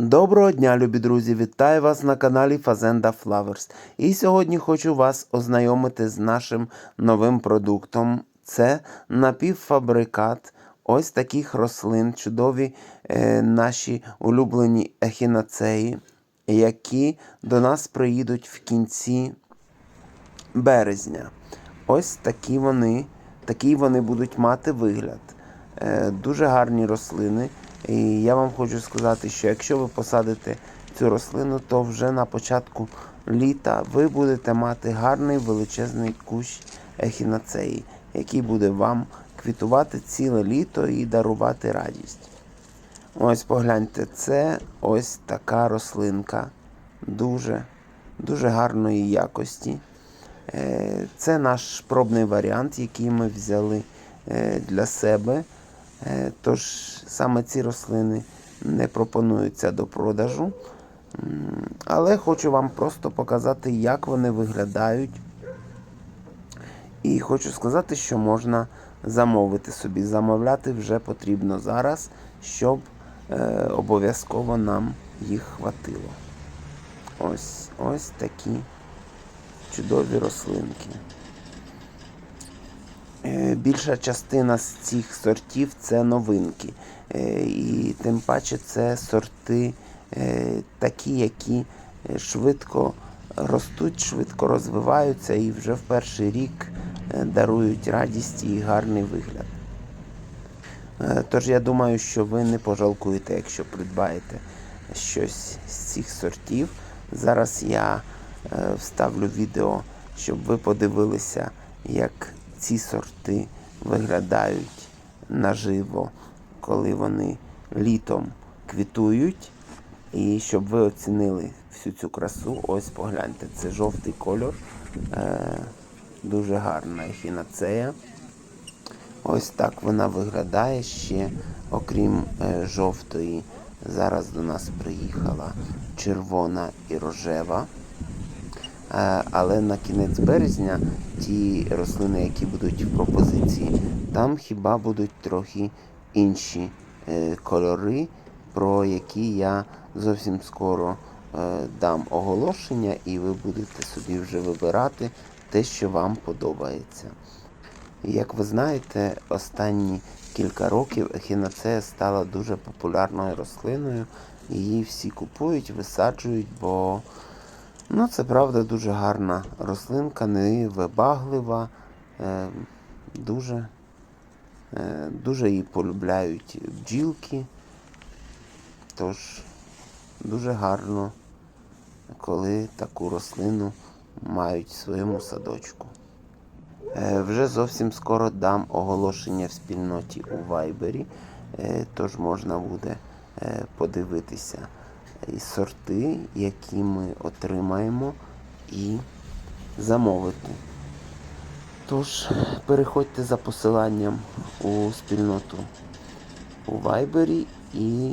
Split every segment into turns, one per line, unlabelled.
Доброго дня, любі друзі! Вітаю вас на каналі Fazenda Flowers. І сьогодні хочу вас ознайомити з нашим новим продуктом. Це напівфабрикат ось таких рослин, чудові е, наші улюблені ехінацеї, які до нас приїдуть в кінці березня. Ось такі вони, такий вони будуть мати вигляд. Е, Дуже гарні рослини. І я вам хочу сказати, що якщо ви посадите цю рослину, то вже на початку літа ви будете мати гарний величезний кущ ехінацеї, який буде вам квітувати ціле літо і дарувати радість. Ось погляньте, це ось така рослинка. Дуже, дуже гарної якості. Е, Це наш пробний варіант, який ми взяли е, для себе. Е, Тож саме ці рослини не пропонуються до продажу. Але хочу вам просто показати, як вони виглядають. І хочу сказати, що можна замовити собі. Замовляти вже потрібно зараз, щоб е, обов'язково нам їх хватило. Ось, ось такі чудові рослинки. Е, Більша частина з цих сортів це новинки. Е, І тим паче це сорти е, такі, які швидко ростуть, швидко розвиваються і вже в перший рік дарують радість і гарний вигляд. Тож я думаю, що ви не пожалкуєте, якщо придбаєте щось з цих сортів. Зараз я вставлю відео, щоб ви подивилися, як ці сорти виглядають наживо, коли вони літом квітують. І щоб ви оцінили всю цю красу, ось погляньте, це жовтий кольор. Е, дуже гарна ехінацея. Ось так вона виглядає ще, окрім е, жовтої. Зараз до нас приїхала червона і рожева. Е, Але на кінець березня ті рослини, які будуть в пропозиції, там хіба будуть трохи інші е, кольори, про які я зовсім скоро е, дам оголошення, і ви будете собі вже вибирати те, що вам подобається. Як ви знаєте, останні кілька років ехінацея стала дуже популярною рослиною. Її всі купують, висаджують, бо ну, це правда дуже гарна рослинка, невибаглива, е, дуже, е, дуже її полюбляють бджілки. Тож дуже гарно, коли таку рослину мають в своєму садочку. Е, Вже зовсім скоро дам оголошення в спільноті у Вайбері, тож можна буде подивитися сорти, які ми отримаємо, і замовити. Тож, переходьте за посиланням у спільноту у Вайбері і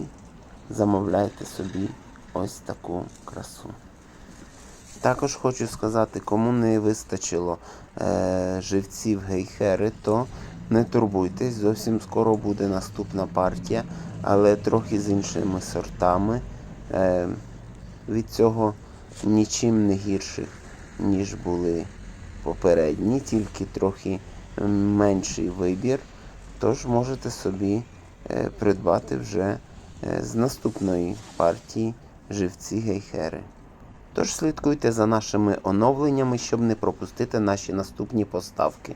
замовляйте собі ось таку красу. Також хочу сказати, кому не вистачило е, живців гейхери, то не турбуйтесь, зовсім скоро буде наступна партія, але трохи з іншими сортами. Е, від цього нічим не гірших, ніж були попередні, тільки трохи менший вибір. Тож можете собі е, придбати вже е, з наступної партії живці гейхери. Тож слідкуйте за нашими оновленнями, щоб не пропустити наші наступні поставки.